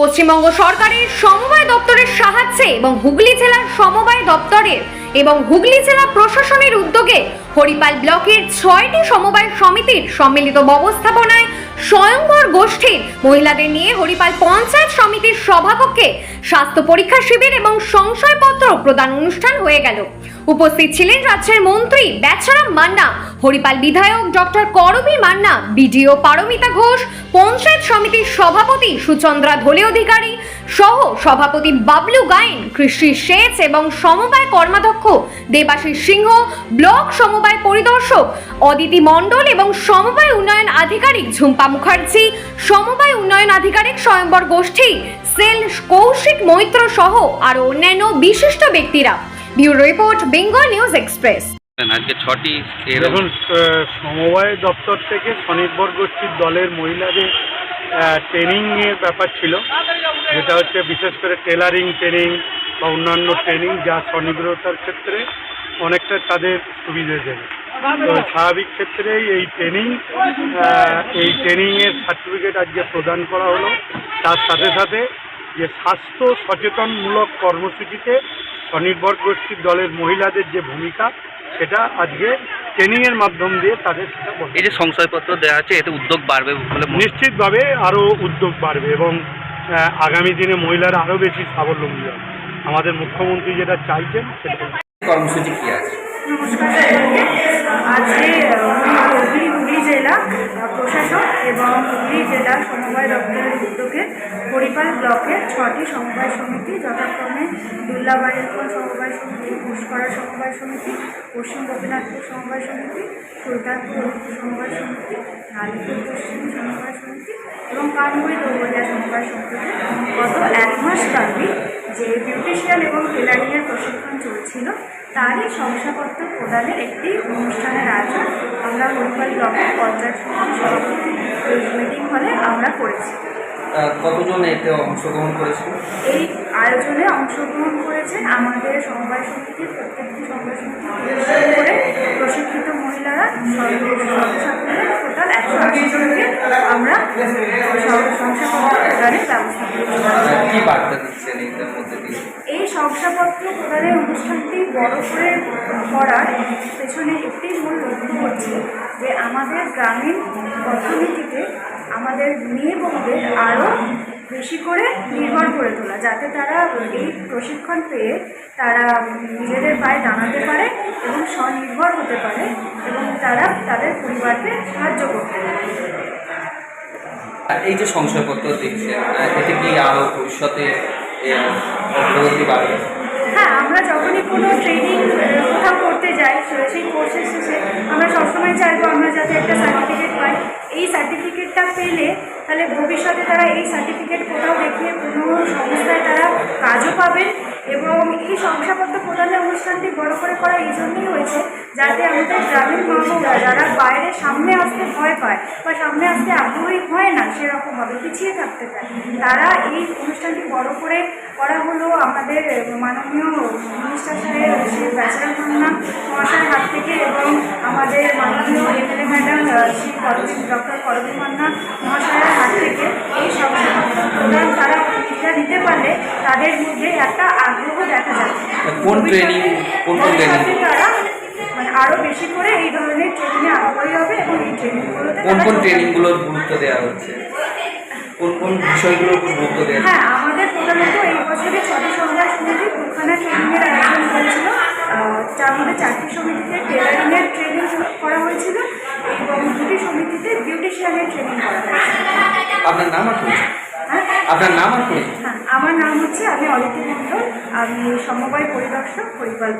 পশ্চিমবঙ্গ সরকারের সমবায় দপ্তরের সাহায্যে এবং হুগলি জেলার সমবায় দপ্তরের এবং হুগলি জেলা প্রশাসনের উদ্যোগে হরিপাল ব্লকের ছয়টি সমবায় সমিতির সম্মিলিত ব্যবস্থাপনায় স্বয়ংবর গোষ্ঠীর মহিলাদের নিয়ে হরিপাল পঞ্চায়েত সমিতির সভাকক্ষে স্বাস্থ্য পরীক্ষা শিবির এবং সংশয়পত্র প্রদান অনুষ্ঠান হয়ে গেল। উপস্থিত ছিলেন রাজ্যের মন্ত্রী বেচারাম মান্না, হরিপাল বিধায়ক ডক্টর করবী মান্না, বিডিও পারমিতা ঘোষ, পঞ্চায়েত সমিতির সভাপতি সুচন্দ্রা ধলে অধিকারী সহ সভাপতি বাবলু গায়েন, কৃষি সেচ এবং সমবায় কর্মাধ্যক্ষ দেবাশিস সিংহ, ব্লক সমবায় পরিদর্শক অদিতি মণ্ডল এবং সমবায় উন্নয়ন আধিকারিক ঝুম্পা মুখার্জি, সমবায় উন্নয়ন আধিকারিক স্বয়ম্বর গোষ্ঠী সেল কৌশিক মৈত্র সহ আরও অন্যান্য বিশিষ্ট ব্যক্তিরা। Bureau report Bengal news express. আজকে ছটি এরকম দেখুন সমবায় দপ্তর থেকে স্বনির্ভর গোষ্ঠীর দলের মহিলাদের ট্রেনিংয়ের ব্যাপার ছিল। যেটা হচ্ছে বিশেষ করে টেলারিং ট্রেনিং বা অন্যান্য ট্রেনিং যা স্বনির্ভরতার ক্ষেত্রে অনেকটা তাদের সুবিধে দেবে। তো স্বাভাবিক ক্ষেত্রেই এই ট্রেনিং এই ট্রেনিংয়ের সার্টিফিকেট আজকে প্রদান করা হলো। তার সাথে সাথে যে স্বাস্থ্য সচেতনমূলক কর্মসূচিতে স্বনির্ভর গোষ্ঠীর দলের মহিলাদের যে ভূমিকা সেটা আজকে ট্রেনিংয়ের মাধ্যম দিয়ে তাদের সেটা এই যে সংশয়পত্র দেওয়া আছে এতে উদ্যোগ বাড়বে বলে নিশ্চিতভাবে আরও উদ্যোগ বাড়বে এবং আগামী দিনে মহিলারা আরও বেশি স্বাবলম্বী হবে। আমাদের মুখ্যমন্ত্রী যেটা চাইছেন সেটা কর্মসূচি কি আছে? আজকে হুগলি জেলা প্রশাসন হুগলি জেলা সমবায় দপ্তরের উদ্যোগে হরিপাল ব্লকের ছটি সমবায় সমিতি, যথাক্রমে দুল্লাবাড়িপুর সমবায় সমিতি ঘুষপাড়া সমবায় সমিতি, পশ্চিম গোপীনাথপুর সমবায় সমিতি, সুলতানপুর সমবায় সমিতি, নালিপুর পশ্চিম সমবায় সমিতি এবং কানগুড়ি দৌড়িয়া সমবায় সমিতিতে গত এক মাস ব্যাপী যে বিউটিশিয়ান এবং টেলারিংয়ের চলছিল তারই শংসাপত্র প্রদানের একটি অনুষ্ঠানের আয়োজন আমরা হরিপাল ব্লকের পঞ্চায়েত সমিতির সভাপতি মিটিং হলে আমরা করেছি। কতজন এতে অংশগ্রহণ করেছিল? এই আয়োজনে অংশগ্রহণ করেছেন আমাদের সমবায় সমিতির প্রত্যেকটি সমবায় সমিতি করে প্রশিক্ষিত মহিলারা। টোটাল একশো আশি জনকে আমরা শংসাপত্র প্রদানের ব্যবস্থা করেছি কি বার্তা দিচ্ছেন এটার মধ্যে দিয়ে এই শংসাপত্র প্রদানের অনুষ্ঠানটি বড় করে করার পেছনে একটি মূল লক্ষ্য হচ্ছে যে আমাদের গ্রামীণ অর্থনীতিতে আমাদের মেয়ে বোনদের আরও বেশি করে নির্ভর করে তোলা যাতে তারা এই প্রশিক্ষণ পেয়ে তারা নিজেদের পায়ে দাঁড়াতে পারে এবং স্বনির্ভর হতে পারে এবং তারা তাদের পরিবারকে সাহায্য করতে পারে। এই যে সংশয়পত্র দিচ্ছেন আহ, এতে কি আরও ভবিষ্যতে অগ্রগতি বাড়বে? হ্যাঁ আমরা যখনই কোনো ট্রেনিং কোথাও করতে যাই সেই কোর্সের শেষে আমরা সবসময় চাইব আমরা যাতে একটা সার্টিফিকেট পাই। এই সার্টিফিকেটটা পেলে তাহলে ভবিষ্যতে তারা এই সার্টিফিকেট কোথাও দেখিয়ে কোনো সংস্থায় তারা কাজও পাবেন এবং এই শংসাপত্র প্রদানের অনুষ্ঠানটি বড় করে করা এই জন্যই হয়েছে যাতে আমাদের গ্রামীণ মানুষরা যারা বাইরে সামনে আসতে ভয় পায় বা সামনে আসতে আগ্রহী হয় না সেরকমভাবে পিছিয়ে থাকতে চায়। তারা এই অনুষ্ঠানটি বড় করে করা হলো আমাদের মাননীয় মিনিস্টার সাহেব শ্রী বেচারাম মান্না মহাশয়ের হাত থেকে এবং আমাদের মাননীয় MLA madam Shri Karabi doctor Karabi Manna মহাশয়ের হাত থেকে এই সব প্রদান তারা প্রতিক্রিয়া দিতে পারলে তাদের মধ্যে একটা আগ্রহ দেখা যায় কোন training- কোন কোন তারা আরও বেশি করে এই ধরনের ট্রেনিংয়ে আগ্রহী হবে এবং এই ট্রেনিংগুলোতে কোন কোন যোগ ট্রেনিংগুলোর গুরুত্ব দেওয়া হচ্ছে? কোন কোন বিষয়গুলোর উপর গুরুত্ব দেওয়া হ্যাঁ আমাদের প্রধানত এই বছরে ছটি সংবাদ সমিতি দুখানা ট্রেনিংয়ের আয়োজন হয়েছিল। যার মধ্যে চারটি সমিতিতে টেলারিংয়ের ট্রেনিং করা হয়েছিল এবং দুটি সমিতিতে বিউটিশিয়ানের ট্রেনিং করা হয়েছিল। আপনার নাম পরিচয়? হ্যাঁ? আপনার নাম পরিচয়? হ্যাঁ আমার নাম হচ্ছে আমি অদিতি মণ্ডল আমি সমবায় পরিদর্শক ব্লক।